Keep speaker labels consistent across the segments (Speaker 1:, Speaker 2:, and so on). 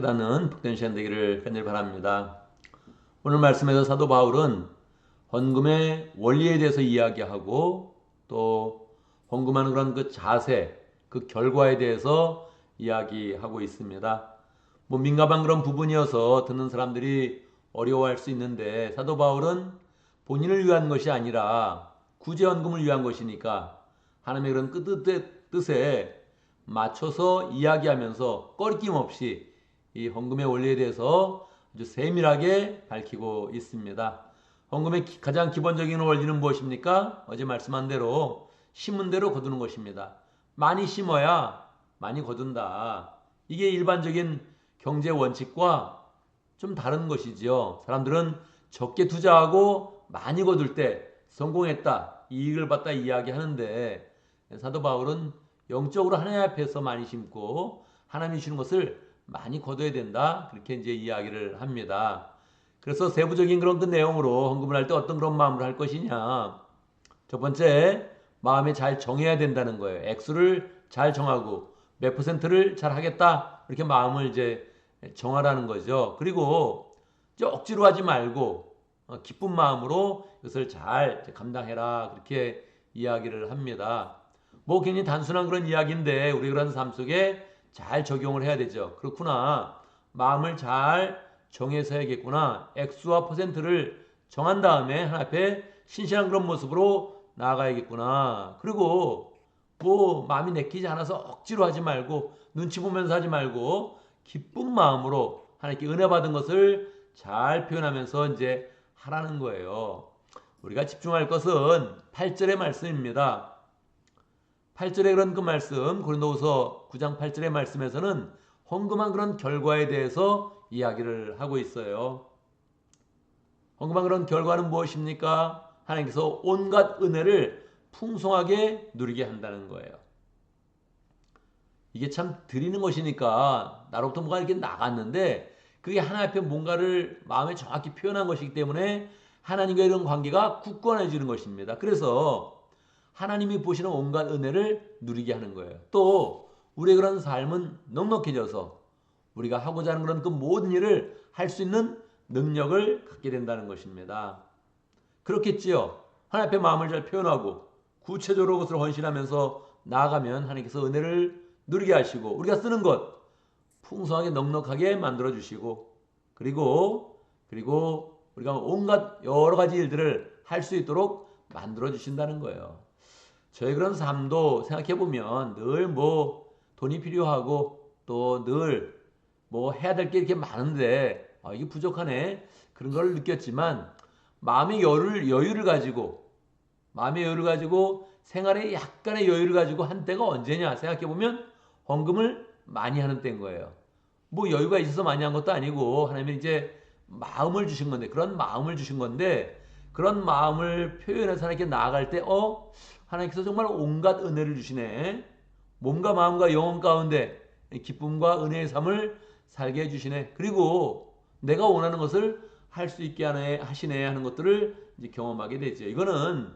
Speaker 1: 깨닫는 복된 시간 되기를 간절히 바랍니다. 오늘 말씀에서 사도 바울은 헌금의 원리에 대해서 이야기하고 또 헌금하는 그런 그 자세, 그 결과에 대해서 이야기하고 있습니다. 뭐 민감한 그런 부분이어서 듣는 사람들이 어려워할 수 있는데 사도 바울은 본인을 위한 것이 아니라 구제 헌금을 위한 것이니까 하나님의 그런 끝 뜻에 맞춰서 이야기하면서 꺼리낌 없이 이 헌금의 원리에 대해서 아주 세밀하게 밝히고 있습니다. 헌금의 가장 기본적인 원리는 무엇입니까? 어제 말씀한 대로 심은 대로 거두는 것입니다. 많이 심어야 많이 거둔다. 이게 일반적인 경제 원칙과 좀 다른 것이지요. 사람들은 적게 투자하고 많이 거둘 때 성공했다, 이익을 봤다 이야기하는데 사도 바울은 영적으로 하나님 앞에서 많이 심고 하나님이 주는 것을 많이 거둬야 된다. 그렇게 이제 이야기를 합니다. 그래서 세부적인 그런 그 내용으로 헌금을 할 때 어떤 그런 마음으로 할 것이냐. 첫 번째, 마음에 잘 정해야 된다는 거예요. 액수를 잘 정하고 몇 퍼센트를 잘 하겠다. 이렇게 마음을 이제 정하라는 거죠. 그리고 억지로 하지 말고 어, 기쁜 마음으로 이것을 잘 감당해라. 그렇게 이야기를 합니다. 뭐 굉장히 단순한 그런 이야기인데 우리 그런 삶 속에 잘 적용을 해야 되죠. 그렇구나. 마음을 잘 정해서 해야겠구나. 액수와 퍼센트를 정한 다음에 하나 앞에 신실한 그런 모습으로 나아가야겠구나. 그리고 뭐 마음이 내키지 않아서 억지로 하지 말고 눈치 보면서 하지 말고 기쁜 마음으로 하나님께 은혜 받은 것을 잘 표현하면서 이제 하라는 거예요. 우리가 집중할 것은 8절의 말씀입니다. 8절의 그런 그 말씀, 고린도후서 9장 8절의 말씀에서는 헌금한 그런 결과에 대해서 이야기를 하고 있어요. 헌금한 그런 결과는 무엇입니까? 하나님께서 온갖 은혜를 풍성하게 누리게 한다는 거예요. 이게 참 드리는 것이니까 나로부터 뭐가 이렇게 나갔는데 그게 하나님 앞에 뭔가를 마음에 정확히 표현한 것이기 때문에 하나님과 이런 관계가 굳건해지는 것입니다. 그래서 하나님이 보시는 온갖 은혜를 누리게 하는 거예요. 또 우리의 그런 삶은 넉넉해져서 우리가 하고자 하는 그런 그 모든 일을 할 수 있는 능력을 갖게 된다는 것입니다. 그렇겠지요. 하나님 앞에 마음을 잘 표현하고 구체적으로 그것을 헌신하면서 나아가면 하나님께서 은혜를 누리게 하시고 우리가 쓰는 것 풍성하게 넉넉하게 만들어 주시고 그리고 그리고 우리가 온갖 여러 가지 일들을 할 수 있도록 만들어 주신다는 거예요. 저희 그런 삶도 생각해 보면 늘 뭐 돈이 필요하고 또 늘 뭐 해야 될 게 이렇게 많은데 아, 이게 부족하네 그런 걸 느꼈지만 마음의 여유를 여유를 가지고 마음의 여유를 가지고 생활에 약간의 여유를 가지고 한 때가 언제냐 생각해 보면 헌금을 많이 하는 때인 거예요. 뭐 여유가 있어서 많이 한 것도 아니고 하나님이 이제 마음을 주신 건데 그런 마음을 주신 건데 그런 마음을 표현해서 하나님께 나아갈 때 어 하나님께서 정말 온갖 은혜를 주시네. 몸과 마음과 영혼 가운데 기쁨과 은혜의 삶을 살게 해주시네. 그리고 내가 원하는 것을 할 수 있게 하네, 하시네 하는 것들을 이제 경험하게 되죠. 이거는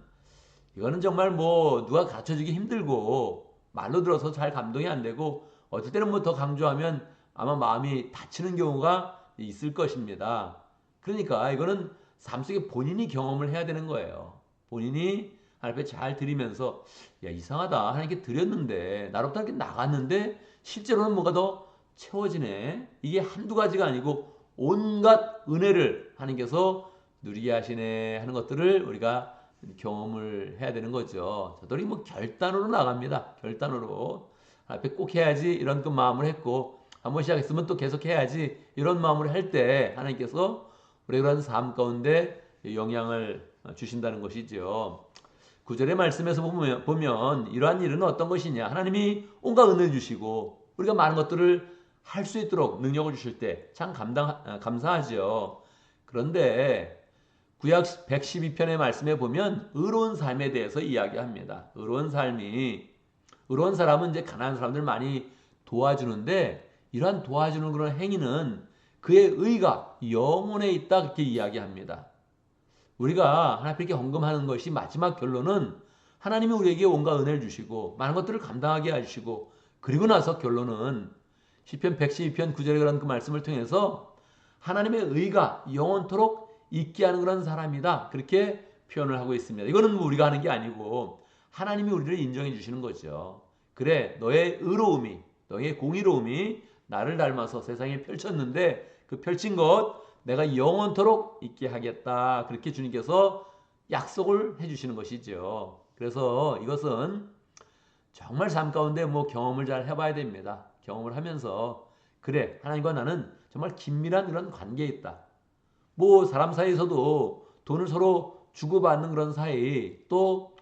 Speaker 1: 이거는 정말 뭐 누가 가르쳐 주기 힘들고 말로 들어서 잘 감동이 안 되고 어떨 때는 뭐 더 강조하면 아마 마음이 다치는 경우가 있을 것입니다. 그러니까 이거는 삶 속에 본인이 경험을 해야 되는 거예요. 본인이 앞에 잘 드리면서 야 이상하다. 하나님께 드렸는데 나로부터 이렇게 나갔는데 실제로는 뭔가 더 채워지네. 이게 한두 가지가 아니고 온갖 은혜를 하나님께서 누리게 하시네 하는 것들을 우리가 경험을 해야 되는 거죠. 저들이 뭐 결단으로 나갑니다. 결단으로 앞에 꼭 해야지. 이런 그 마음을 했고 한번 시작했으면 또 계속 해야지. 이런 마음을 할 때 하나님께서 우리 그런 삶 가운데 영향을 주신다는 것이죠. 구절의 말씀에서 보면, 보면 이러한 일은 어떤 것이냐. 하나님이 온갖 은혜를 주시고 우리가 많은 것들을 할 수 있도록 능력을 주실 때 참 감당, 아, 감사하죠. 그런데 구약 112편의 말씀에 보면 의로운 삶에 대해서 이야기합니다. 의로운 삶이 의로운 사람은 이제 가난한 사람들 많이 도와주는데 이러한 도와주는 그런 행위는 그의 의가 영혼에 있다 그렇게 이야기합니다. 우리가 하나님 앞에 헌금하는 것이 마지막 결론은 하나님이 우리에게 온갖 은혜를 주시고 많은 것들을 감당하게 해주시고 그리고 나서 결론은 시편 112편 9절에 그런 그 말씀을 통해서 하나님의 의가 영원토록 있게 하는 그런 사람이다. 그렇게 표현을 하고 있습니다. 이거는 뭐 우리가 하는 게 아니고 하나님이 우리를 인정해 주시는 거죠. 그래, 너의 의로움이, 너의 공의로움이 나를 닮아서 세상에 펼쳤는데 그 펼친 것 내가 영원토록 있게 하겠다. 그렇게 주님께서 약속을 해 주시는 것이죠. 그래서 이것은 정말 삶 가운데 뭐 경험을 잘 해봐야 됩니다. 경험을 하면서 그래 하나님과 나는 정말 긴밀한 그런 관계에 있다. 뭐 사람 사이에서도 돈을 서로 주고받는 그런 사이 또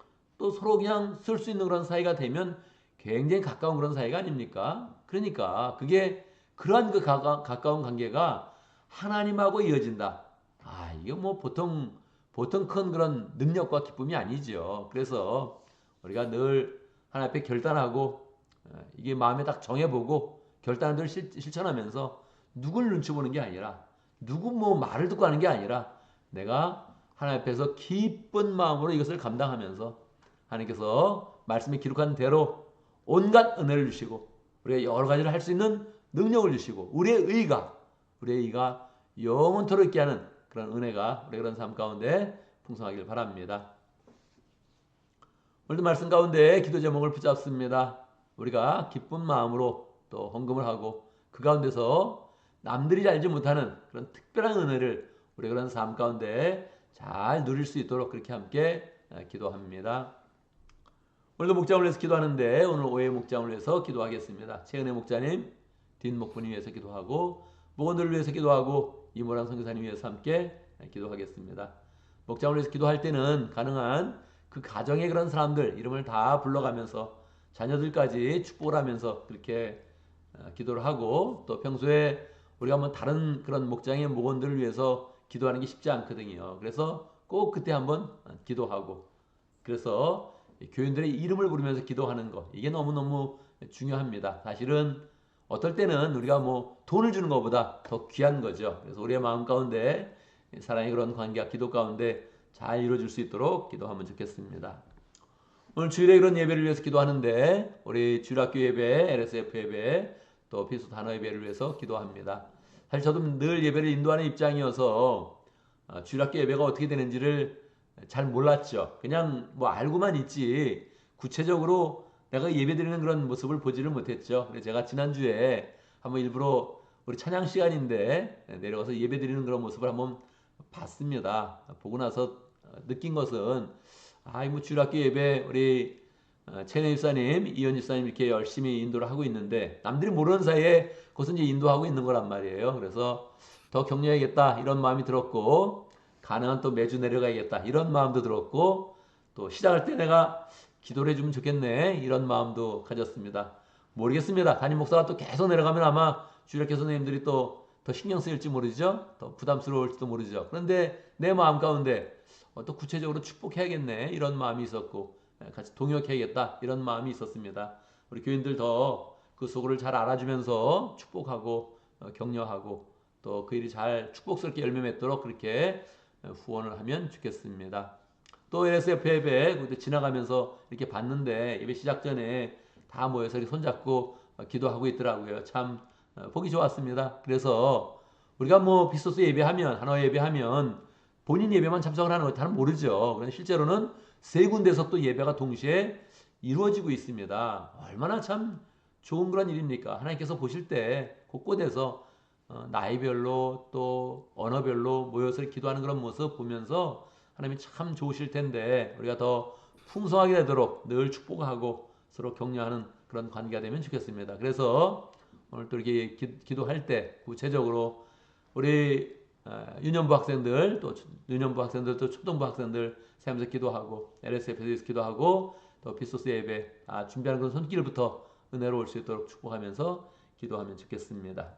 Speaker 1: 또 서로 그냥 쓸 수 있는 그런 사이가 되면 굉장히 가까운 그런 사이가 아닙니까? 그러니까 그게 그러한 그 가까, 가까운 관계가 하나님하고 이어진다. 아 이게 뭐 보통 보통 큰 그런 능력과 기쁨이 아니죠. 그래서 우리가 늘 하나님 앞에 결단하고 어, 이게 마음에 딱 정해보고 결단을 실, 실천하면서 누굴 눈치 보는 게 아니라 누구 뭐 말을 듣고 하는 게 아니라 내가 하나님 앞에서 기쁜 마음으로 이것을 감당하면서 하나님께서 말씀에 기록한 대로 온갖 은혜를 주시고 우리가 여러 가지를 할 수 있는 능력을 주시고 우리의 의가 우리의 의가 영원토록 있게 하는 그런 은혜가 우리 그런 삶 가운데 풍성하길 바랍니다. 오늘도 말씀 가운데 기도 제목을 붙잡습니다. 우리가 기쁜 마음으로 또 헌금을 하고 그 가운데서 남들이 알지 못하는 그런 특별한 은혜를 우리 그런 삶 가운데 잘 누릴 수 있도록 그렇게 함께 기도합니다. 오늘도 목장을 위해서 기도하는데 오늘 오해 목장을 위해서 기도하겠습니다. 최은혜 목자님, 뒷목분이 위해서 기도하고 목원들을 위해서 기도하고 이모랑 선교사님 위해서 함께 기도하겠습니다. 목장을 위해서 기도할 때는 가능한 그 가정의 그런 사람들 이름을 다 불러가면서 자녀들까지 축복을 하면서 그렇게 기도를 하고 또 평소에 우리가 뭐 다른 그런 목장의 목원들을 위해서 기도하는 게 쉽지 않거든요. 그래서 꼭 그때 한번 기도하고 그래서 교인들의 이름을 부르면서 기도하는 것 이게 너무너무 중요합니다. 사실은 어떨 때는 우리가 뭐 돈을 주는 것보다 더 귀한 거죠. 그래서 우리의 마음 가운데 사랑의 그런 관계와 기도 가운데 잘 이루어질 수 있도록 기도하면 좋겠습니다. 오늘 주일에 그런 예배를 위해서 기도하는데 우리 주일학교 예배, LSF 예배, 또 피수 단어 예배를 위해서 기도합니다. 사실 저도 늘 예배를 인도하는 입장이어서 어, 주일학교 예배가 어떻게 되는지를 잘 몰랐죠. 그냥 뭐 알고만 있지 구체적으로 내가 예배드리는 그런 모습을 보지를 못했죠. 그래서 제가 지난주에 한번 일부러 우리 찬양 시간인데 내려가서 예배드리는 그런 모습을 한번 봤습니다. 보고 나서 느낀 것은 아이 뭐 주일학교 예배 우리 최내 집사님, 이현 집사님 이렇게 열심히 인도를 하고 있는데 남들이 모르는 사이에 그것은 이제 인도하고 있는 거란 말이에요. 그래서 더 격려해야겠다 이런 마음이 들었고 가능한 또 매주 내려가야겠다 이런 마음도 들었고 또 시작할 때 내가 기도를 해주면 좋겠네 이런 마음도 가졌습니다. 모르겠습니다. 담임 목사가 또 계속 내려가면 아마 주일학교 선생님들이 또 더 신경 쓰일지 모르죠. 더 부담스러울지도 모르죠. 그런데 내 마음 가운데 어, 또 구체적으로 축복해야겠네 이런 마음이 있었고 예, 같이 동역해야겠다 이런 마음이 있었습니다. 우리 교인들 더 그 속을 잘 알아주면서 축복하고 어, 격려하고 또 그 일이 잘 축복스럽게 열매 맺도록 그렇게 후원을 하면 좋겠습니다. 또 LSF 예배 그때 지나가면서 이렇게 봤는데 예배 시작 전에 다 모여서 이렇게 손잡고 기도하고 있더라고요. 참 어, 보기 좋았습니다. 그래서 우리가 뭐 비소스 예배하면 하나 예배하면 본인 예배만 참석을 하는 것 잘은 모르죠. 그런데 실제로는 세 군데서 또 예배가 동시에 이루어지고 있습니다. 얼마나 참 좋은 그런 일입니까? 하나님께서 보실 때 곳곳에서 어, 나이별로 또 언어별로 모여서 기도하는 그런 모습 보면서 하나님이 참 좋으실 텐데 우리가 더 풍성하게 되도록 늘 축복하고 서로 격려하는 그런 관계가 되면 좋겠습니다. 그래서 오늘 또 이렇게 기, 도할때 구체적으로 우리 어, 유년부 학생들 또 유년부 학생들 또 초등부 학생들 세면서 기도하고 LSF에서 기도하고 또 피소스 예배 아, 준비하는 그런 손길부터 은혜로울 수 있도록 축복하면서 기도하면 좋겠습니다.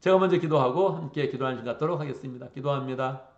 Speaker 1: 제가 먼저 기도하고 함께 기도하는 시간 갖도록 하겠습니다. 기도합니다.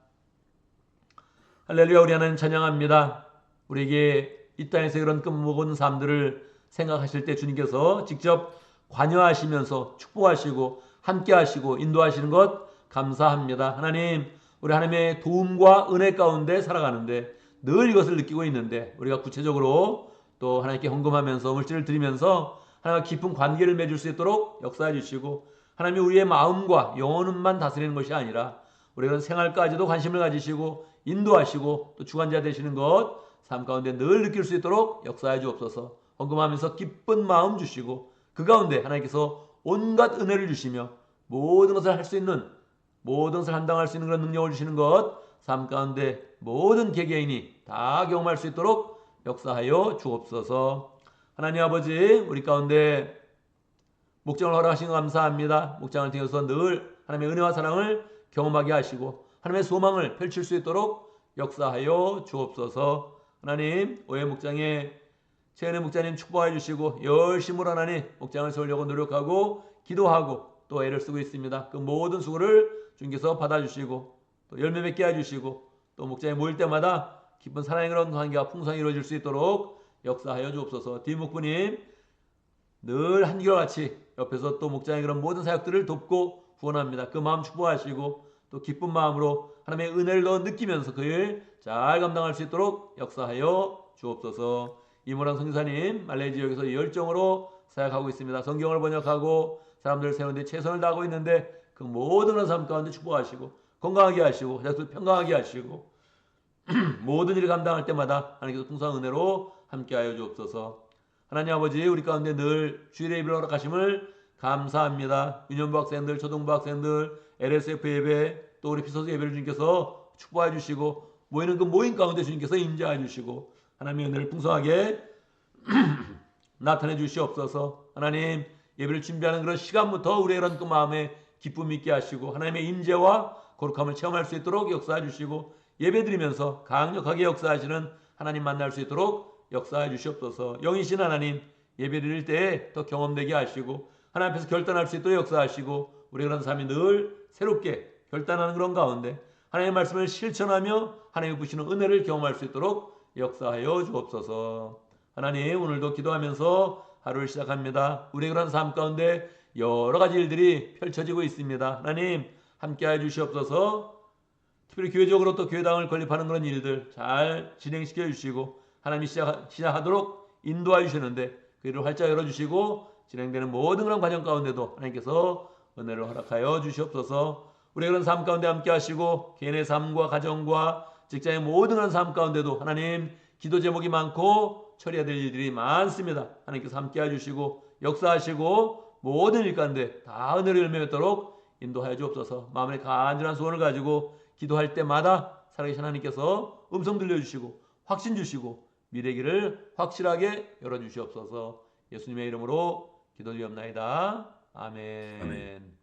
Speaker 1: 할렐루야 우리 하나님 찬양합니다. 우리에게 이 땅에서 그런 끝먹은 삶들을 생각하실 때 주님께서 직접 관여하시면서 축복하시고 함께 하시고 인도하시는 것 감사합니다. 하나님 우리 하나님의 도움과 은혜 가운데 살아가는데 늘 이것을 느끼고 있는데 우리가 구체적으로 또 하나님께 헌금하면서 물질을 드리면서 하나님과 깊은 관계를 맺을 수 있도록 역사해 주시고 하나님이 우리의 마음과 영혼만 다스리는 것이 아니라 우리의 그런 생활까지도 관심을 가지시고 인도하시고 또 주관자 되시는 것 삶 가운데 늘 느낄 수 있도록 역사해 주옵소서. 헌금하면서 기쁜 마음 주시고 그 가운데 하나님께서 온갖 은혜를 주시며 모든 것을 할 수 있는 모든 것을 감당할 수 있는 그런 능력을 주시는 것 삶 가운데 모든 개개인이 다 경험할 수 있도록 역사하여 주옵소서. 하나님 아버지 우리 가운데 목장을 허락하신 것 감사합니다. 목장을 통해서 늘 하나님의 은혜와 사랑을 경험하게 하시고 하나님의 소망을 펼칠 수 있도록 역사하여 주옵소서. 하나님 오해 목장에 최은혜 목자님 축복해 주시고 열심으로 하나님 목장을 세우려고 노력하고 기도하고 또 애를 쓰고 있습니다. 그 모든 수고를 주님께서 받아주시고 또 열매 맺게 해주시고 또 목장에 모일 때마다 기쁜 사랑의 그런 관계가 풍성히 이루어질 수 있도록 역사하여 주옵소서. 디목부님 늘 한결같이 옆에서 또 목장의 그런 모든 사역들을 돕고 후원합니다. 그 마음 축복하시고 또 기쁜 마음으로 하나님의 은혜를 더 느끼면서 그 일 잘 감당할 수 있도록 역사하여 주옵소서. 이모랑 성사님 말레이 지역에서 열정으로 사역하고 있습니다. 성경을 번역하고 사람들 세우는데 최선을 다하고 있는데 그 모든 삶 가운데 축복하시고 건강하게 하시고 자식들 평강하게 하시고 모든 일을 감당할 때마다 하나님께서 풍성한 은혜로 함께하여 주옵소서. 하나님 아버지 우리 가운데 늘 주일의 예배를 허락하심을 감사합니다. 유년부 학생들, 초등부 학생들, LSF 예배, 또 우리 피서스 예배를 주님께서 축복해 주시고 모이는 그 모임 가운데 주님께서 임재해 주시고 하나님의 은혜를 풍성하게 나타내 주시옵소서. 하나님 예배를 준비하는 그런 시간부터 우리의 그런 그 마음에 기쁨 있게 하시고 하나님의 임재와 거룩함을 체험할 수 있도록 역사해 주시고 예배 드리면서 강력하게 역사하시는 하나님 만날 수 있도록 역사해 주시옵소서. 영이신 하나님 예배 드릴 때에 더 경험되게 하시고 하나님 앞에서 결단할 수 있도록 역사하시고 우리 그런 삶이 늘 새롭게 결단하는 그런 가운데 하나님의 말씀을 실천하며 하나님이 부시는 은혜를 경험할 수 있도록 역사하여 주옵소서. 하나님 오늘도 기도하면서 하루를 시작합니다. 우리의 그런 삶 가운데 여러 가지 일들이 펼쳐지고 있습니다. 하나님 함께하여 주시옵소서. 특별히 교회적으로 또 교회당을 건립하는 그런 일들 잘 진행시켜 주시고 하나님이 시작, 시작하도록 인도해 주시는데 그 일을 활짝 열어주시고 진행되는 모든 그런 과정 가운데도 하나님께서 은혜를 허락하여 주시옵소서. 우리 그런 삶 가운데 함께 하시고 개인의 삶과 가정과 직장의 모든 그런 삶 가운데도 하나님 기도 제목이 많고 처리해야 될 일들이 많습니다. 하나님께서 함께 해주시고 역사하시고 모든 일 가운데 다 은혜를 열매 맺도록 인도하여 주옵소서. 마음의 간절한 소원을 가지고 기도할 때마다 살아계신 하나님께서 음성 들려주시고 확신 주시고 미래 길을 확실하게 열어주시옵소서. 예수님의 이름으로 기도드리옵나이다. 아멘.
Speaker 2: 아멘.